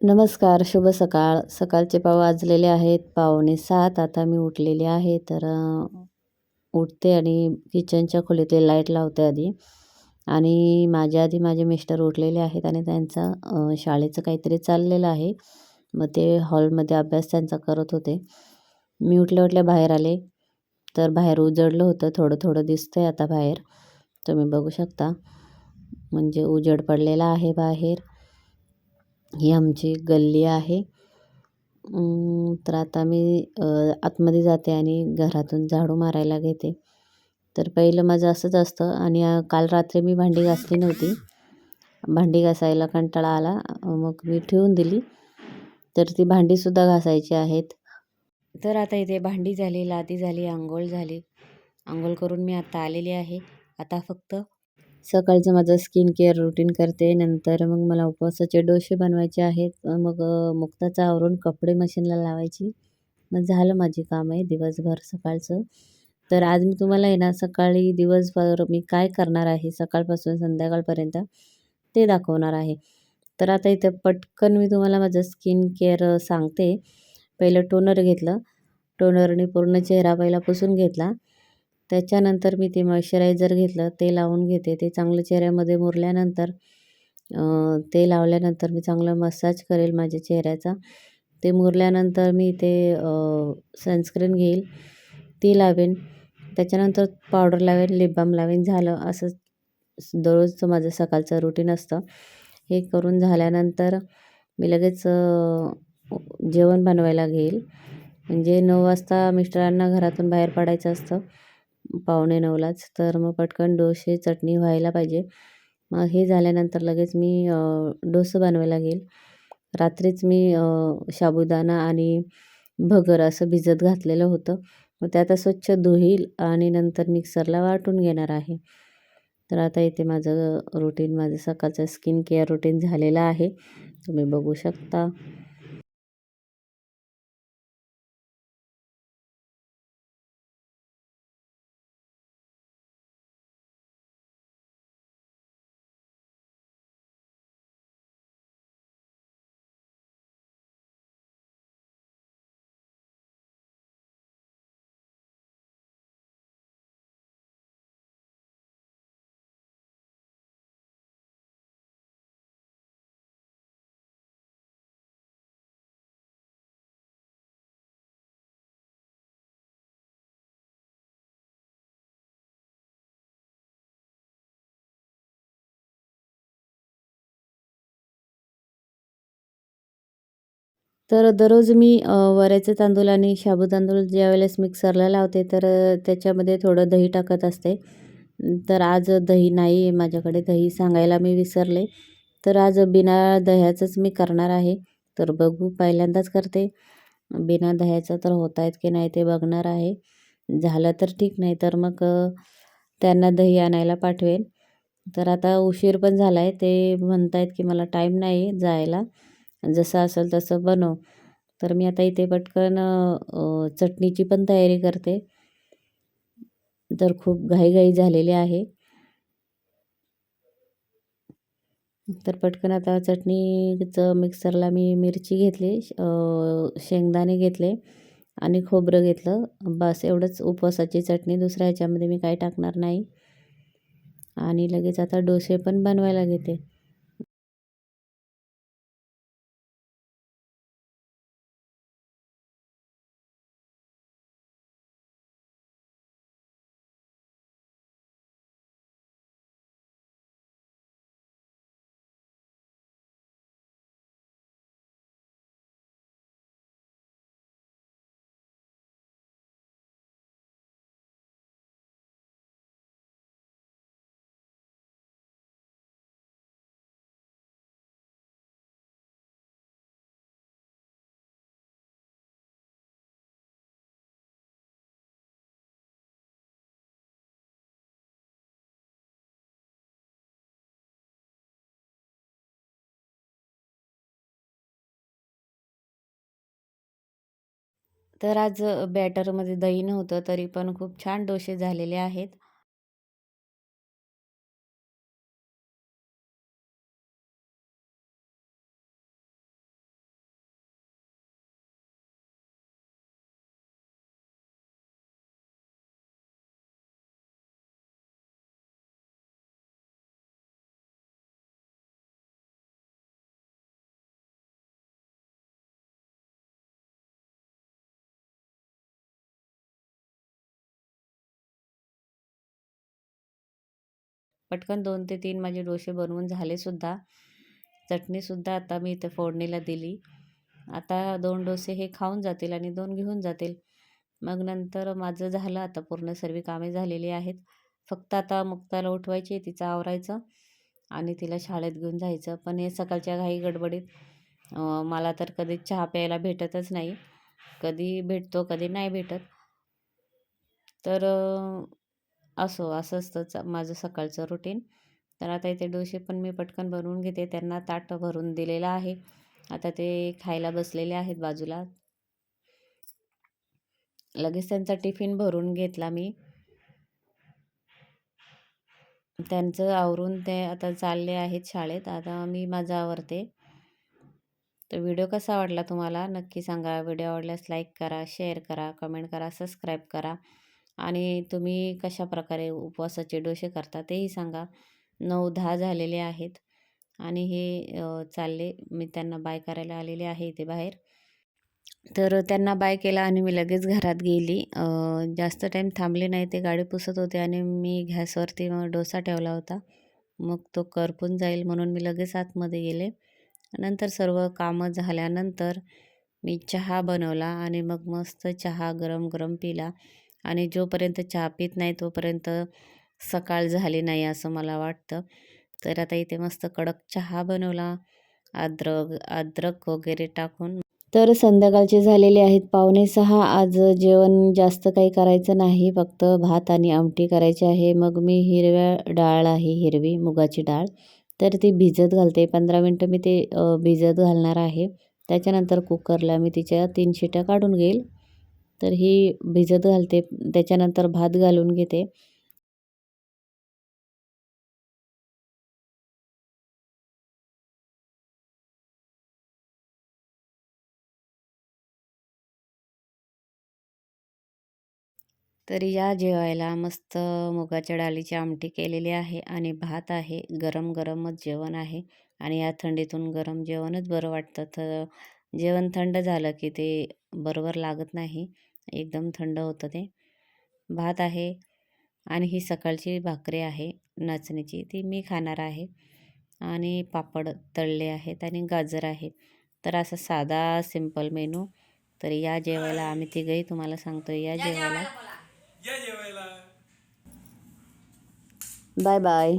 नमस्कार शुभ सकाळ. सकाळचे पाव वाजलेले आहेत. पावणे सात. आता मी उठलेले आहे. तर उठते आणि किचनच्या खोलीतले लाइट लावते आधी. आणि माझ्या आधी माझे मिस्टर उठलेले आहेत आणि त्यांचा शाळेचं काहीतरी चाललेलं आहे. मग ते हॉलमध्ये अभ्यास त्यांचा करत होते. मी उठल्या उठल्या बाहेर आले. तर बाहेर उजडलं होतं. थोडं थोडं दिसतंय आता बाहेर. तुम्ही बघू शकता. म्हणजे उजड पडलेला आहे बाहेर. ही आमची गल्ली आहे. तर आता मी आतमध्ये जाते आणि घरातून झाडू मारायला घेते. तर पहिलं माझं असंच असतं आणि काल रात्री मी भांडी घासली नव्हती. भांडी घासायला कंटाळा आला. मग मी ठेवून दिली. तर ती भांडीसुद्धा घासायची आहेत. तर आता इथे भांडी झाली लादी झाली आंघोळ झाली. आंघोळ करून मी आता आलेली आहे. आता फक्त सकाळचं माझं स्किन केअर रुटीन करते. नंतर मग मला उपवासाचे डोसे बनवायचे आहेत. मग मुक्ताचं आवरून कपडे मशीनला लावायची. मग झालं माझी काम आहे दिवसभर सकाळचं. तर आज मी तुम्हाला आहे ना सकाळी दिवसभर मी काय करणार आहे सकाळपासून संध्याकाळपर्यंत ते दाखवणार आहे. तर आता इथं पटकन मी तुम्हाला माझं स्किन केअर सांगते. पहिलं टोनर घेतलं. टोनरने पूर्ण चेहरा पहिला पुसून घेतला. त्याच्यानंतर मी ते मॉइश्चरायझर घेतलं ते लावून घेते. ते चांगलं चेहऱ्यामध्ये मुरल्यानंतर ते लावल्यानंतर मी चांगलं मसाज करेल माझ्या चेहऱ्याचा. ते मुरल्यानंतर मी ते सनस्क्रीन घेईल ती लावेन. त्याच्यानंतर पावडर लावेन लिप बाम लावेन. झालं असं दररोजचं माझं सकाळचं रुटीन असतं. हे करून झाल्यानंतर मी लगेच जेवण बनवायला घेईल. म्हणजे नऊ वाजता मिस्टरांना घरातून बाहेर पडायचं असतं. पावणे नऊलाच. तर मग पटकन डोसे चटणी व्हायला पाहिजे. मग हे झाल्यानंतर लगेच मी डोसं बनवायला घेईल रात्रीच मी साबुदाणा आणि भगर असं भिजत घातलेलं होतं. मग ते आता स्वच्छ धुईल आणि नंतर मिक्सरला वाटून घेणार आहे. तर आता इथे माझं रुटीन माझं सकाळचं स्किन केअर रुटीन झालेलं आहे. तुम्ही बघू शकता. तर दररोज मी वऱ्याचे तांदूळ आणि शाबू तांदूळ ज्यावेळेस मिक्सरला लावते तर त्याच्यामध्ये थोडं दही टाकत असते. तर आज दही नाही आहे माझ्याकडे दही सांगायला मी विसरले. तर आज बिना दह्याचंच मी करणार आहे. तर बघू पहिल्यांदाच करते. बिना दह्याचं तर होत आहेत की नाही ते बघणार आहे. झालं तर ठीक नाही तर मग त्यांना दही आणायला पाठवेन. तर आता उशीर पण झाला आहे ते म्हणत आहेत की मला टाईम नाही जायला. जसं असेल तसं बनव. तर मी आता इथे पटकन चटणीची पण तयारी करते. तर खूप घाईघाई झालेली आहे. तर पटकन आता चटणीचं मिक्सरला मी मिरची घेतली शेंगदाणे घेतले आणि खोबरं घेतलं. बस एवढंच उपवासाची चटणी दुसऱ्या ह्याच्यामध्ये मी काही टाकणार नाही. आणि लगेच आता डोसे पण बनवायला घेते. तर आज बॅटरमध्ये दही नव्हतं तरी पण खूप छान डोसे झालेले आहेत. पटकन दोन ते तीन माझे डोसे बनवून झालेसुद्धा चटणीसुद्धा आता मी इथे फोडणीला दिली. आता दोन डोसे हे खाऊन जातील आणि दोन घेऊन जातील. मग नंतर माझं झालं आता पूर्ण सर्व कामे झालेली आहेत. फक्त आता मुक्ताला उठवायची तिचं आवरायचं आणि तिला शाळेत घेऊन जायचं. पण हे सकाळच्या घाई गडबडीत मला तर कधी चहा प्यायला भेटतच नाही. कधी भेटतो कधी नाही भेटत. तर असो असं असतं माझं सकाळचं रुटीन तर आता इथे डोसे पण मी पटकन बनवून घेते. त्यांना ताट भरून दिलेलं आहे. आता ते खायला बसलेले आहेत बाजूला. लगेच त्यांचा टिफिन भरून घेतला मी. त्यांचं आवरून ते आता चालले आहेत शाळेत. आता मी माझं आवरते. तर व्हिडिओ कसा आवडला तुम्हाला? नक्की सांगा. व्हिडिओ आवडल्यास लाईक करा शेअर करा कमेंट करा सबस्क्राईब करा. आणि तुम्ही कशा प्रकारे उपवासाचे डोसे करता तेही सांगा. नऊ दहा झालेले आहेत आणि हे चालले. मी त्यांना बाय करायला आलेले आहे इथे बाहेर. तर त्यांना बाय केला आणि मी लगेच घरात गेली. जास्त टाईम थांबले नाही. ते गाडी पुसत होते आणि मी गॅसवरती मग डोसा ठेवला होता. मग तो करपून जाईल म्हणून मी लगेच आतमध्ये गेले. नंतर सर्व कामं झाल्यानंतर मी चहा बनवला आणि मग मस्त चहा गरम गरम पिला. आणि जोपर्यंत चहा पित नाही तोपर्यंत सकाळ झाली नाही असं मला वाटतं. तर आता इथे मस्त कडक चहा बनवला अद्रक अद्रक वगैरे टाकून. तर संध्याकाळचे झालेले आहेत पावणे सहा. आज जेवण जास्त काही करायचं नाही फक्त भात आणि आमटी करायची आहे. मग मी हिरव्या डाळ आहे हिरवी मुगाची डाळ. तर ती भिजत घालते. पंधरा मिनटं मी ते भिजत घालणार आहे. त्याच्यानंतर कुकरला मी तिच्या तीन शिट्या काढून घेईल. तर ही भिजत घालते. त्याच्यानंतर भात घालून घेते. तर या जेवायला मस्त मुगाच्या डाळीची आमटी केलेली आहे आणि भात आहे. गरम गरमच जेवण आहे आणि या थंडीतून गरम जेवणच बरं वाटतं. तर जेवण थंड झालं की ते बरोबर लागत नाही. एकदम थंड होतं ते. भात आहे आणि ही सकाळची भाकरी आहे नाचणीची. ती मी खाणार आहे. आणि पापड तळले आहेत आणि गाजर आहे. तर असा साधा सिंपल मेनू. तर या जेवायला आम्ही तिघंही तुम्हाला सांगतो या जेवायला. या जेवायला. Bye bye